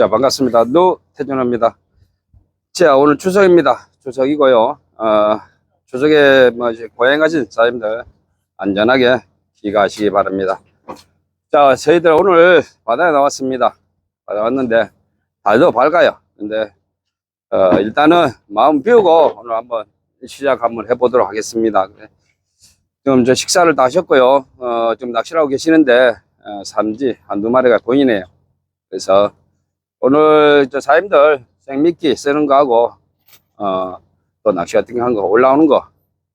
자, 반갑습니다. 노 태준입니다. 자, 오늘 추석입니다. 추석이고요. 어, 추석에 뭐 이제 고행 가신 사람들 안전하게 귀가하시기 바랍니다. 자, 저희들 오늘 바다에 나왔습니다. 바다 왔는데 달도 밝아요. 근데 어, 일단은 마음 비우고 오늘 한번 시작 한번 해보도록 하겠습니다. 지금 저 식사를 다 하셨고요. 어, 지금 낚시를 하고 계시는데 어, 삼지 한두 마리가 보이네요. 그래서 오늘 저 사임들 생미끼 쓰는 거 하고 어, 또 낚시 같은 거 한 거 올라오는 거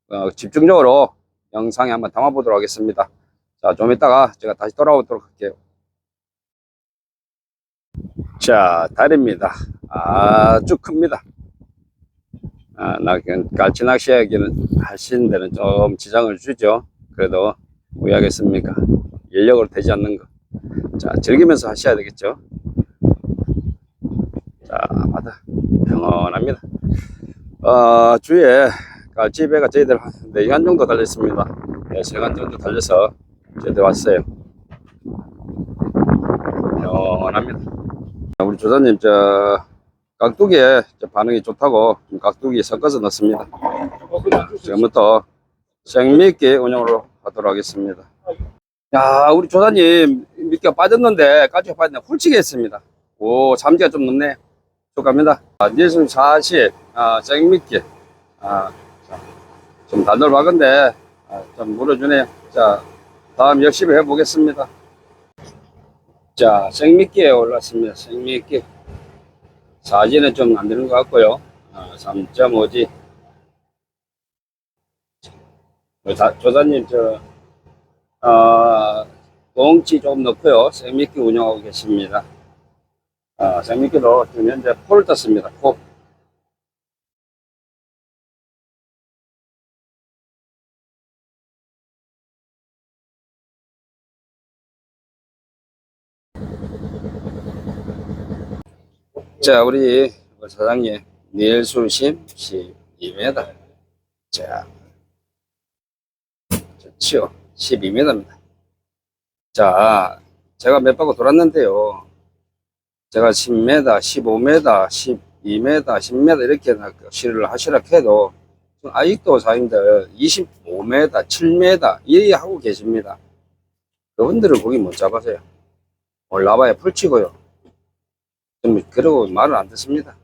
어, 집중적으로 영상에 한번 담아 보도록 하겠습니다. 자, 좀 이따가 제가 다시 돌아오도록 할게요. 자, 달입니다. 아주 큽니다. 아, 나, 갈치 낚시하기는 하시는 데는 좀 지장을 주죠. 그래도 왜 하겠습니까? 인력으로 되지 않는 거. 자, 즐기면서 하셔야 되겠죠. 자, 바다 평온합니다. 어, 주위에 갈치배가 저희들 한 4시간 정도 달렸습니다. 4시간 정도 달려서 저희들 왔어요. 평온합니다. 우리 조사님, 저, 깍두기에 저 반응이 좋다고 좀 깍두기 섞어서 넣습니다. 지금부터 생미끼 운영으로 하도록 하겠습니다. 야, 우리 조사님 미끼가 빠졌는데 까지가 빠졌는데 훌치게 했습니다. 오, 잠재가 좀 높네. 축하합니다. 아, 니순 40, 아, 생미끼. 아, 자, 좀 단돌박은데, 아, 좀 물어주네요. 자, 다음 열심히 해보겠습니다. 자, 생미끼에 올랐습니다. 생미끼. 사진은 좀 안 되는 것 같고요. 아, 3.5G. 조사님, 저, 어, 꽁치 좀 넣고요. 생미끼 운영하고 계십니다. 아, 생미끼로 지금 현재 포를 떴습니다. 포. 자, 우리 사장님, 내일수심 12m. 자, 좋죠. 12m입니다. 자, 제가 몇 바퀴 돌았는데요. 제가 10m, 15m, 12m, 10m 이렇게 낚시를 하시라 해도 아직도 사장님들 25m, 7m 이리 하고 계십니다. 그분들은 거기 못 잡아서요. 올라봐야 풀치고요. 좀 그러고 말을 안 듣습니다.